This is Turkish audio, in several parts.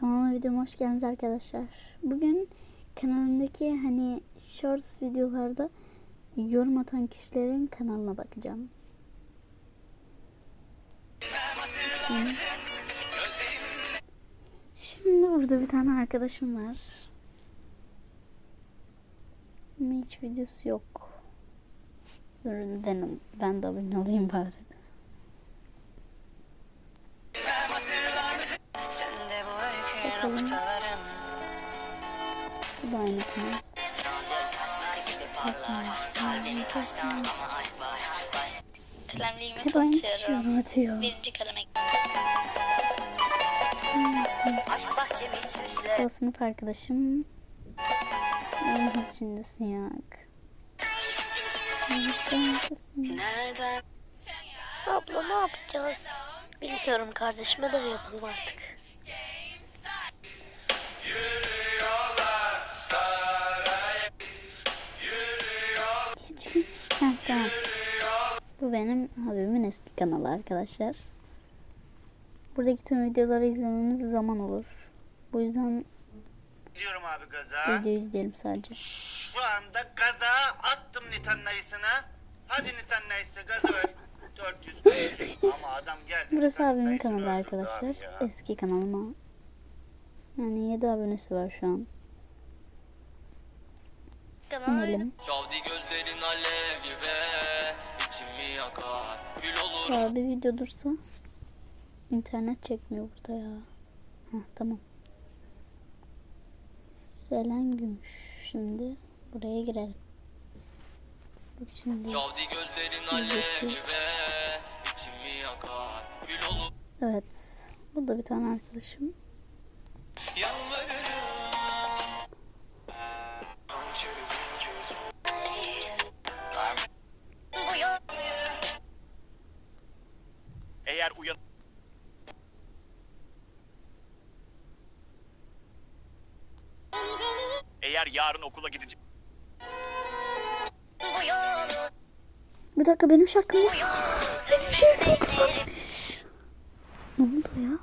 Kanalıma videoma hoş geldiniz arkadaşlar. Bugün kanalımdaki hani shorts videolarda yorum atan kişilerin kanalına bakacağım. Şimdi, şimdi burada bir tane arkadaşım var. Hiç videosu yok. Ben, ben de abone olayım bari. Da aynı kanal. Kalemliğimi tutuyorum. yorum atıyor. Birinci kaleme. Aşk bahçemi süsle. O sınıf arkadaşım. Ünlüsü yok. Nereden? Abla ne yapacağız? Bilmiyorum kardeşime de yapalım artık? Tamam. Bu benim abimin eski kanalı arkadaşlar. Buradaki tüm videoları izlememiz zaman olur. Bu yüzden Gidiyorum abi gaza. video izleyelim sadece. Şu anda gaza attım Nitanna'yısına. Hadi Nitanna'yısı gaza ver. 400 Ama adam geldi. Burası abimin kanalı öldürdü arkadaşlar. abi ya. Eski kanalıma. Yani 7 abonesi var şu an. İnelim. Şavdi gözlerin alev gibi içimi yakar Gül olur Ya bir video dursa internet çekmiyor burada ya. Heh, tamam. Selen Gümüş. Şimdi buraya girelim. Bak şimdi. Şavdi gözlerin alev gibi içimi yakar Gül olur Evet. Bu da bir tane arkadaşım. Gidecek... Bir dakika benim şarkım yok. Benim şarkım yok. Ne oldu ya?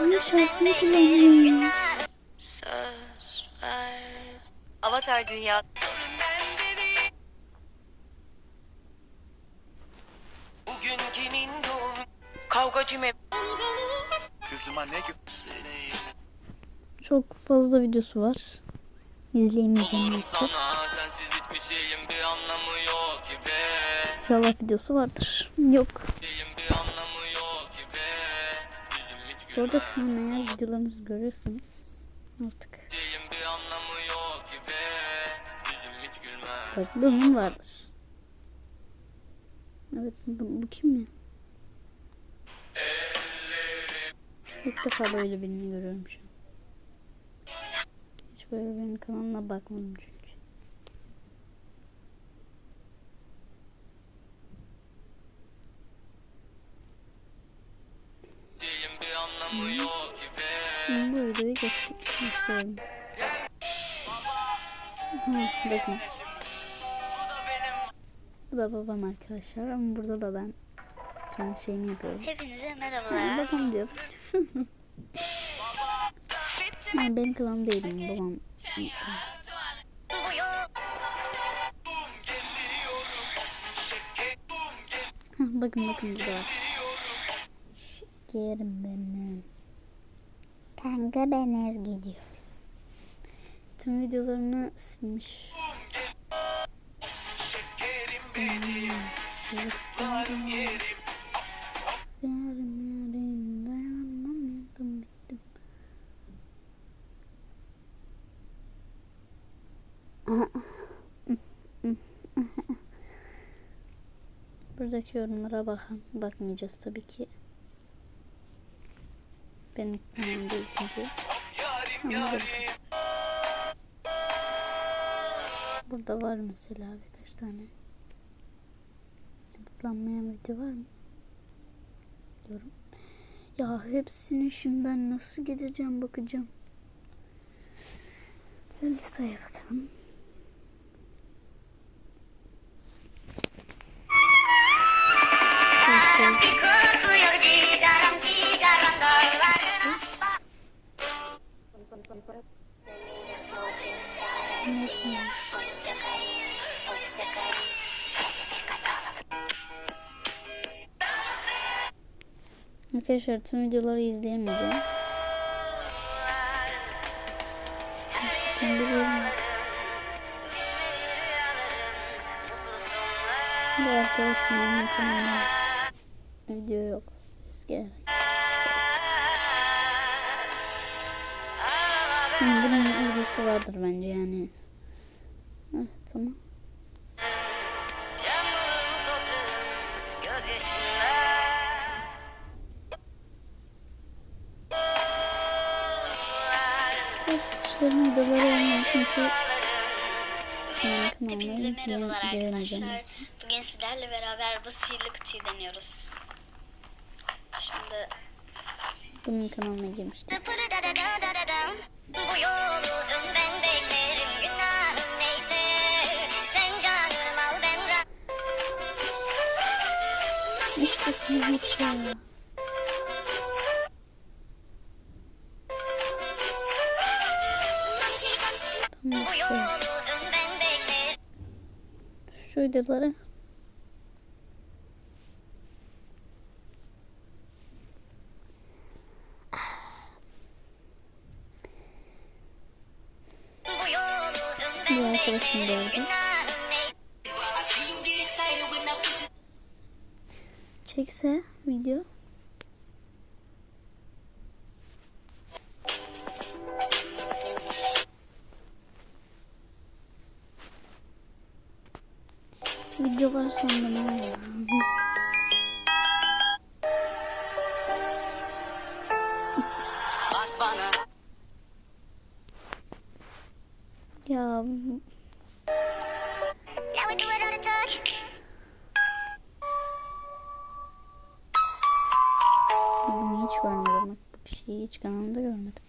Benim şarkımı kullanıyor. Söz ver. Avatar dünya. Bugün kimin doğum Kavgacı mı? Kızıma ne. Çok fazla videosu var. İzleyemeyeceğim gibi İnşallah videosu vardır. Yok. Bu arada şu an eğer videolarımızı görüyorsunuz artık. Bak bunun vardır. Evet bu, bu kim ya? İlk defa böyle birini görüyorum şu an. Hiç böyle birinin kanalına bakmadım çünkü. Şeyin bir anlamı yok gibi Şimdi bu videoyu geçtik. Nasıl Ha, bakın. Bu da babam arkadaşlar ama burada da ben kendi şeyimi yapıyorum. Hepinize Ha, merhabalar. babam diyor. yani benim klanım değilim babam. Bakın bakın burada var. Şekerim benim. Kanka ben Ezgi diyor. Tüm videolarını silmiş. Yerim Buradaki yorumlara bakın. Bakmayacağız tabii ki. Benim kanalım değil. Burada var mesela birkaç tane. Editlenmeyen video var mı? Diyorum. Ya hepsini şimdi ben nasıl gideceğim bakacağım. Lisa'ya bakalım. Arkadaşlar tüm videoları izleyemeyeceğim. Bu arkadaşımın kanalında video yok. Eski. Bunun videosu vardır bence yani. Evet tamam. Saçların videoları olmuyor çünkü Hepinize merhabalar arkadaşlar. Bugün sizlerle beraber bu sihirli kutuyu deniyoruz. Şimdi Bunun kanalına girmiştim. bu yol uzun ben beklerim günahım neyse Sen canım al ben ra- Hiç sesini yok Bu ben arkadaşım neyse Çekse video. Sandım ha. Ya bunu hiç görmedim. Bu kişiyi hiç kanalımda görmedim.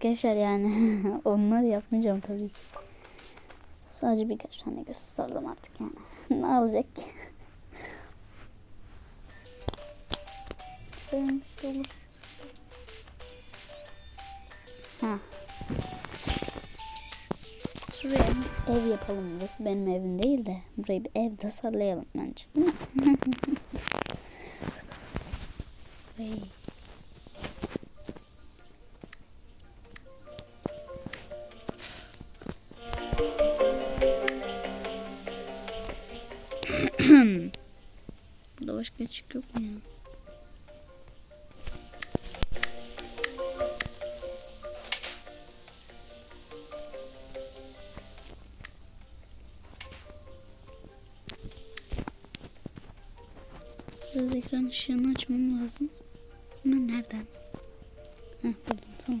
Arkadaşlar yani onları yapmayacağım tabii ki. Sadece birkaç tane gösterdim artık yani. ne alacak ki? Sevmiş olur. Ha. Şuraya bir ev yapalım. Burası benim evim değil de. Burayı bir ev tasarlayalım bence değil mi? açık yok mu ya? Biraz ekran ışığını açmam lazım. Ama nereden? Heh buldum tamam.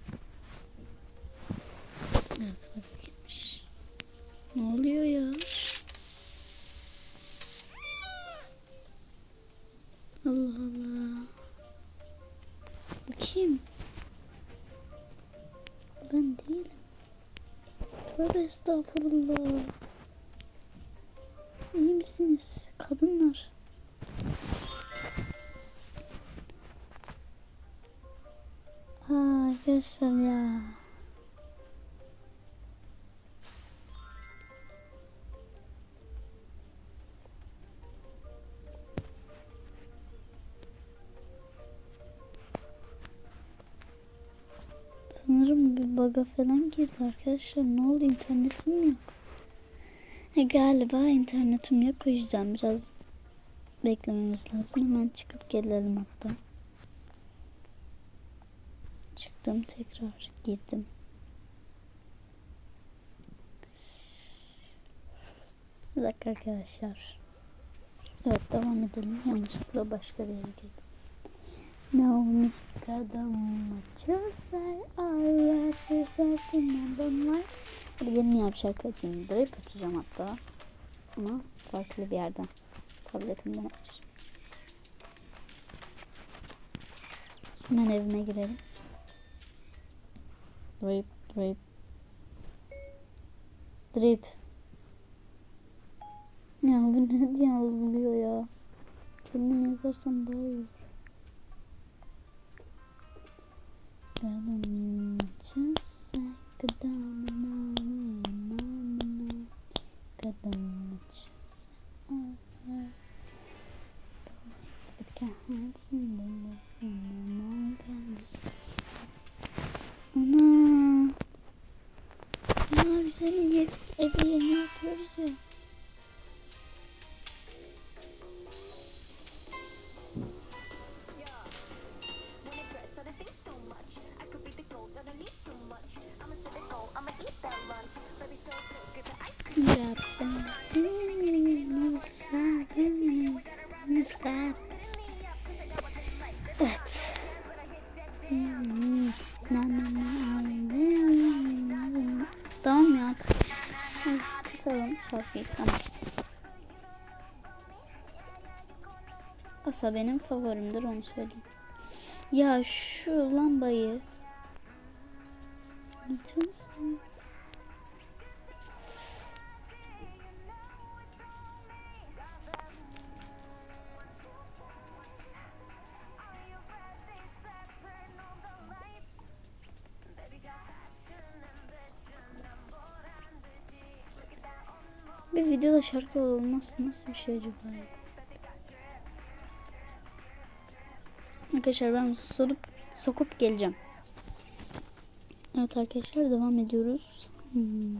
estağfurullah. İyi misiniz kadınlar? Aa, arkadaşlar ya. Bug'a falan girdi arkadaşlar. Ne oldu internetim yok? Ha, galiba internetim yok o yüzden biraz beklememiz lazım. Hemen çıkıp gelelim hatta. Çıktım tekrar girdim. Bir dakika arkadaşlar. Evet devam edelim. Yanlışlıkla başka bir yere girdim. Naomi Kadamacı Allah fırsatı number one. Hadi gelin yap şarkı açayım. Drip açacağım hatta. Ama farklı bir yerden. Tabletimden açacağım. Hemen evime girelim. Drip, drip. Drip. Ya bu ne diye algılıyor ya. Kendim yazarsam daha iyi. Çözse tamam. Asa benim favorimdir onu söyleyeyim. Ya şu lambayı Açar Bir videoda şarkı olması nasıl bir şey acaba? Arkadaşlar ben sokup sokup geleceğim. Evet arkadaşlar devam ediyoruz. Hmm.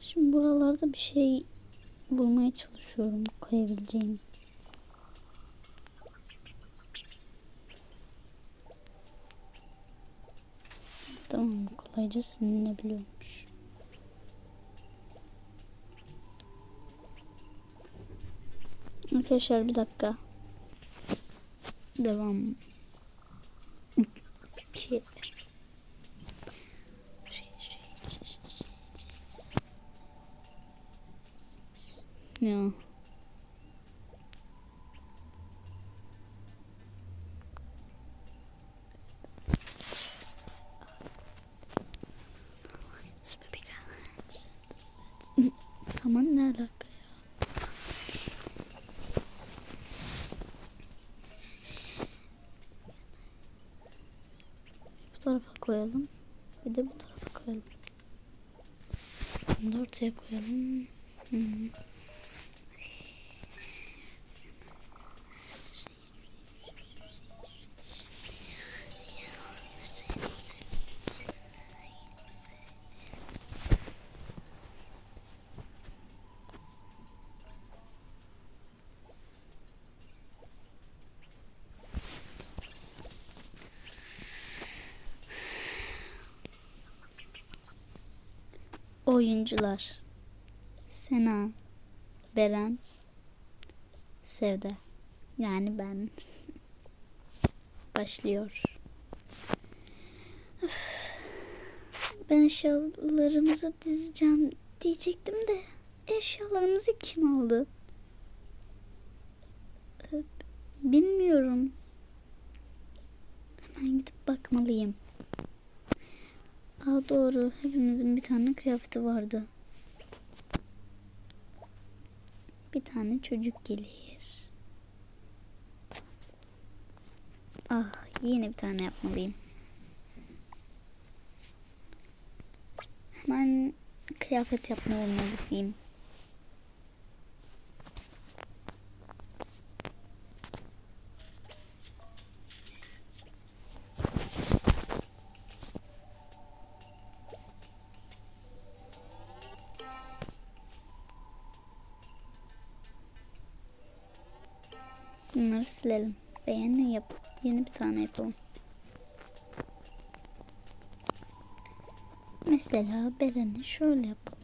Şimdi buralarda bir şey bulmaya çalışıyorum koyabileceğim. Tamam kolayca silinebiliyormuş. Arkadaşlar bir dakika. Devam. Ki. Şey, şey, şey, şey, şey. Ya. Saman ne alaka ya? Bu tarafa koyalım. Bir de bu tarafa koyalım. Bunu da ortaya koyalım. Hmm. Oyuncular. Sena Beren Sevda Yani ben. Başlıyor. Öf. Ben eşyalarımızı dizeceğim diyecektim de Eşyalarımızı kim aldı? Bilmiyorum. Hemen gidip bakmalıyım Aa doğru. Hepimizin bir tane kıyafeti vardı. Bir tane çocuk gelir. Ah yine bir tane yapmalıyım. Hemen kıyafet yapmalarına gideyim. Bunları silelim. Ve yeni yap yeni bir tane yapalım. Mesela Beren'i şöyle yapalım.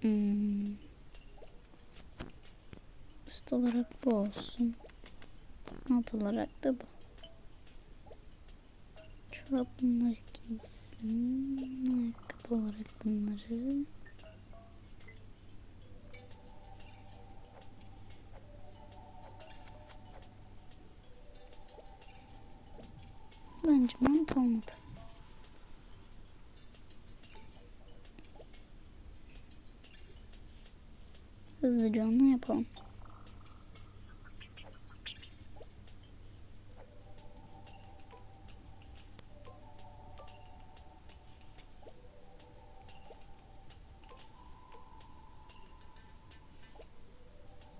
Hmm. Üst olarak bu olsun. Alt olarak da bu. Çorap bunları giysin. Ayakkabı olarak bunları. Bence mont olmadı. Hızlıca onu yapalım.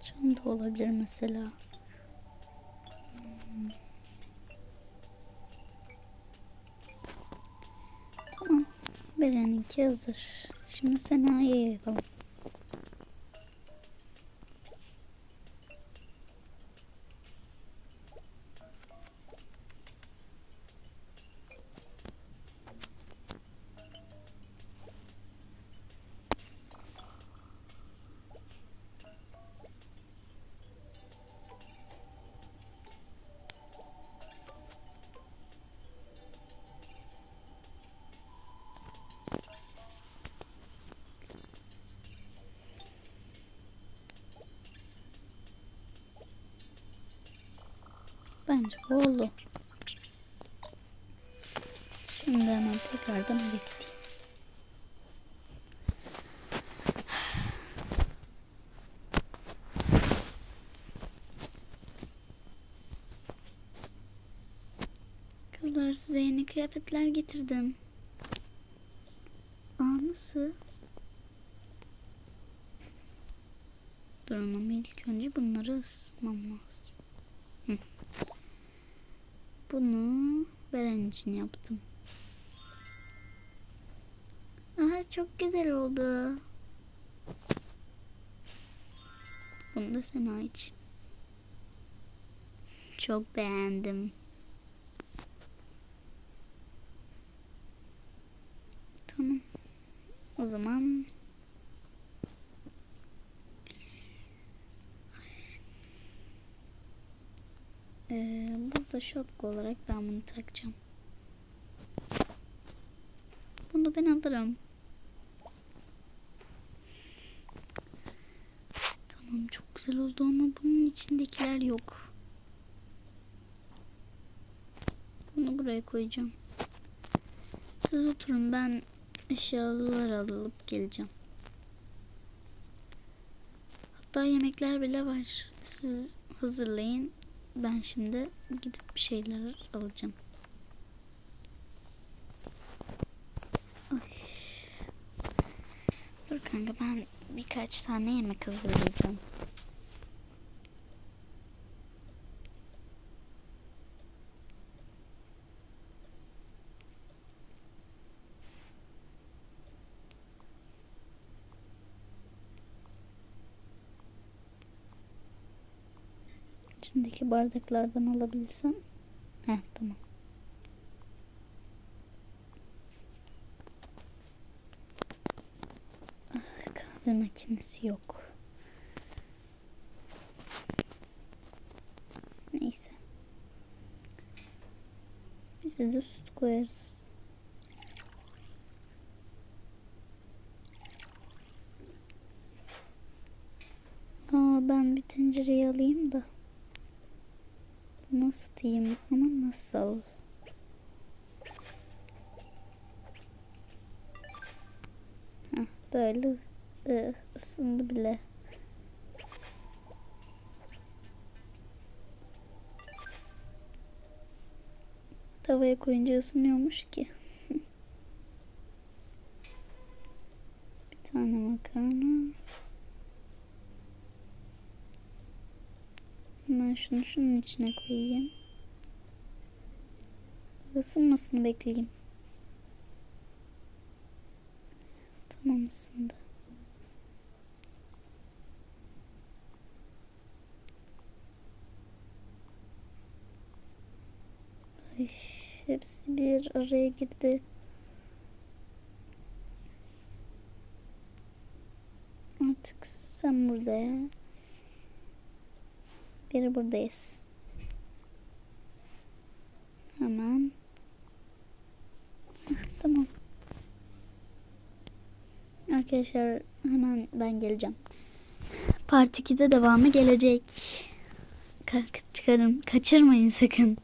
Çanta olabilir mesela. Hazır. Şimdi Sena'ya yapalım. Bence oldu. Şimdi hemen tekrardan gideyim. Kızlar size yeni kıyafetler getirdim. Aa nasıl? Durun ama ilk önce bunları ısıtmam lazım. Bunu Beren için yaptım. Aha çok güzel oldu. Bunu da Sena için. Çok beğendim. Tamam. O zaman Şapka olarak ben bunu takacağım. Bunu ben alırım. Tamam çok güzel oldu ama bunun içindekiler yok. Bunu buraya koyacağım. Siz oturun ben eşyalar alıp geleceğim. Hatta yemekler bile var. Siz hazırlayın. Ben şimdi gidip bir şeyler alacağım. Ay. Dur kanka ben birkaç tane yemek hazırlayacağım. İçindeki bardaklardan alabilsem. Heh tamam. Ah, kahve makinesi yok. Neyse. Biz de süt koyarız. Aa ben bir tencereyi alayım da. Nasıl diyeyim ama nasıl? Heh, böyle ı, ısındı bile. Tavaya koyunca ısınıyormuş ki. bir tane makarna. Ben şunu şunun içine koyayım. Isınmasını bekleyeyim. Tamam ısındı. Ay, hepsi bir araya girdi. Artık sen burada ya. Biri buradayız. Hemen. Heh, Tamam. Arkadaşlar hemen ben geleceğim. Part 2'de devamı gelecek. Ka- çıkarım. Kaçırmayın sakın.